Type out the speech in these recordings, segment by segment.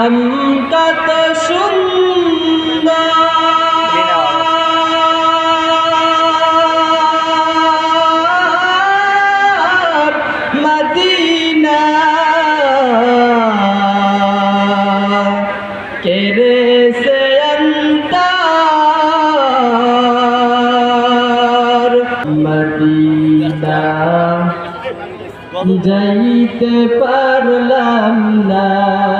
নাম কত সুন্দর মদিনা। কেরে সে অন্তর? মদিনা। যাইতে পারলাম না।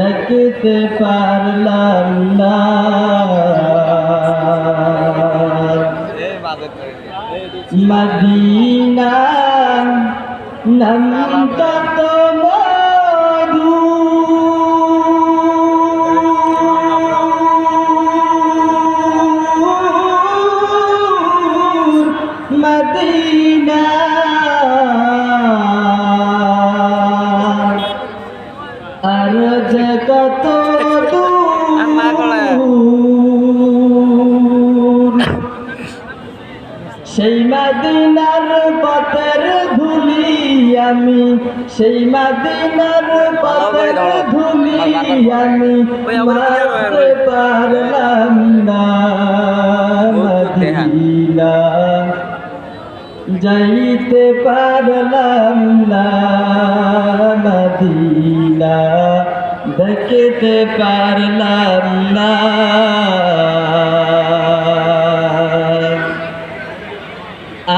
দেখতে পারলাম না। মদিনা নন্ত তো সেই মাদিনার পথের ধুলি আমি মারতে পারলাম না। মদিনা যাইতে পারলাম না। মদিনা দেখতে পারলাম না।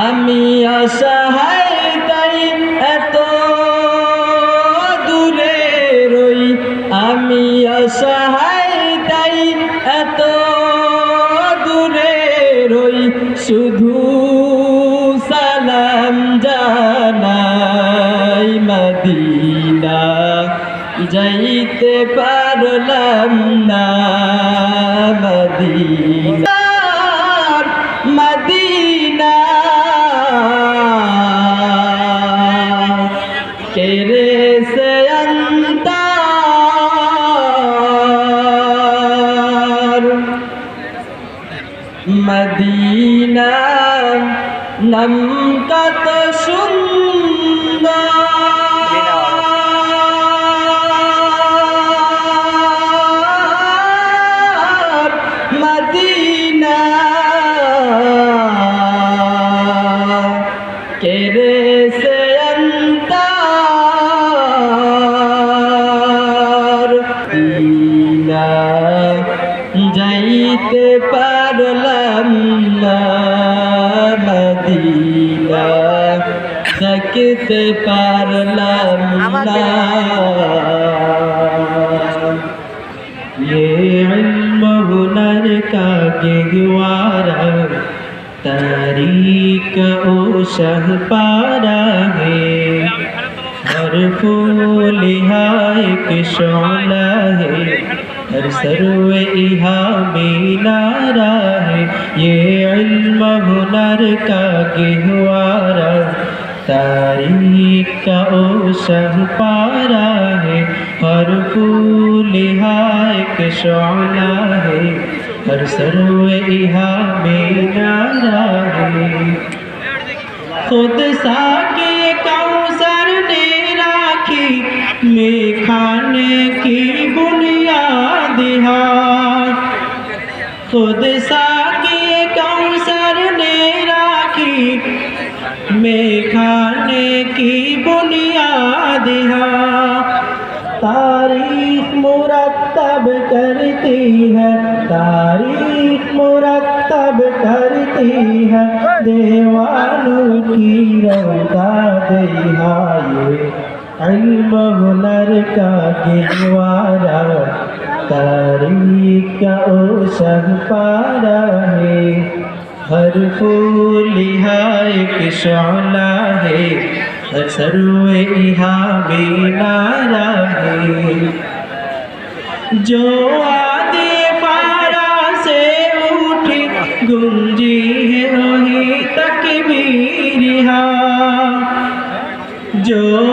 আমি অসহায় শুধু সালাম জানাই মদিনা যাইতে পারলাম না মদিনা মদিনা। কেরে সে নম কত সুন্দর দেখতে পারলাম না علم ہنر کا گہوارا تاریخ او شہ پارا ہے۔ ہر پھول ایک شعلہ ہے۔ ہر سرو مینارا ہے۔ یہ علم ہنر کا گہوارا تاریخ کا اوسن پارا ہے، ہر پھول ایک شعلہ ہے۔ ہر سرو یہا میں نارا ہے۔ خود سا کے کوثر نے راکھی میں کھانے کی بنیاد ہاں خود سا کے کھانے کی بنیاد یہاں تاریخ مرتب کرتی ہے، تاریخ مرتب کرتی ہے۔ دیوانوں کی روداد یہاں یہ علم ہنر کا گنوارا تاریخ کا اوسن پارا हर फूल यहाँ एक शौला है हर सर्वे यहाँ बेनारा है जो आदि पारा से उठी गुंजी है वही तक जो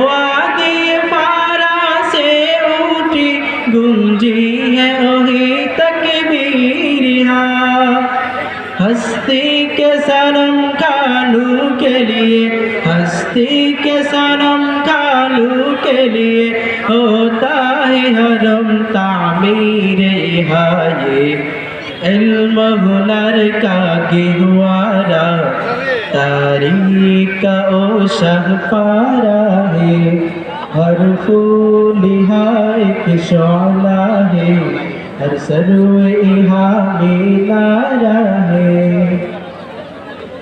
के सनम खालू के लिए हस्ती के सनम खालू के लिए होता है हरम तामीर हाये इल्म हुनर का गिरवारा तारीख का ओ शह पारा है हर फूल यहाँ एक शौला है हर सरवे यहाँ मिलारा है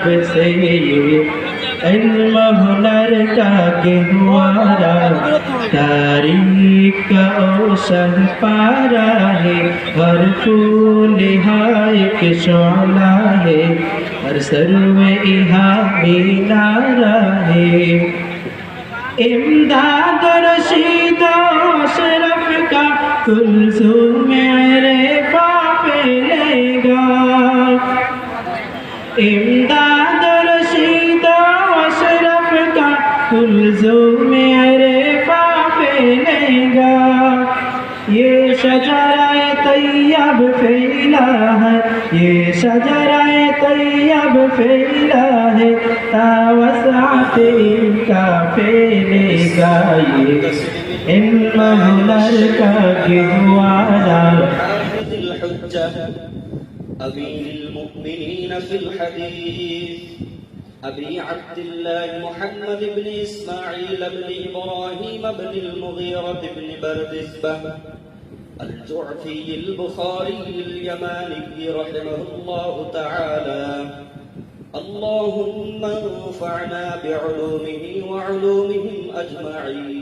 है जुए रब से इल्म हुनर का गहवारा तारीख का औसह पारा है हर फूल हाय के शौला है हर सर्वे यहाँ मीनारा है इमदाद रशीद अशरफ का कुलसुम मेरे زوم عرفا لے گا۔ یہ شجرہ طیب پھیلا ہے۔ یہ شجرہ طیب پھیلا ہے۔ تا وسعت کا پھیلے گا۔ یہ ان محلر کا گھوالا أمير المؤمنين في الحديث. أبي عبد الله محمد بن إسماعيل بن إبراهيم بن المغيرة بن بردزبة الجعفي البخاري اليماني رحمه الله تعالى. اللهم انفعنا بعلومه وعلومهم أجمعين.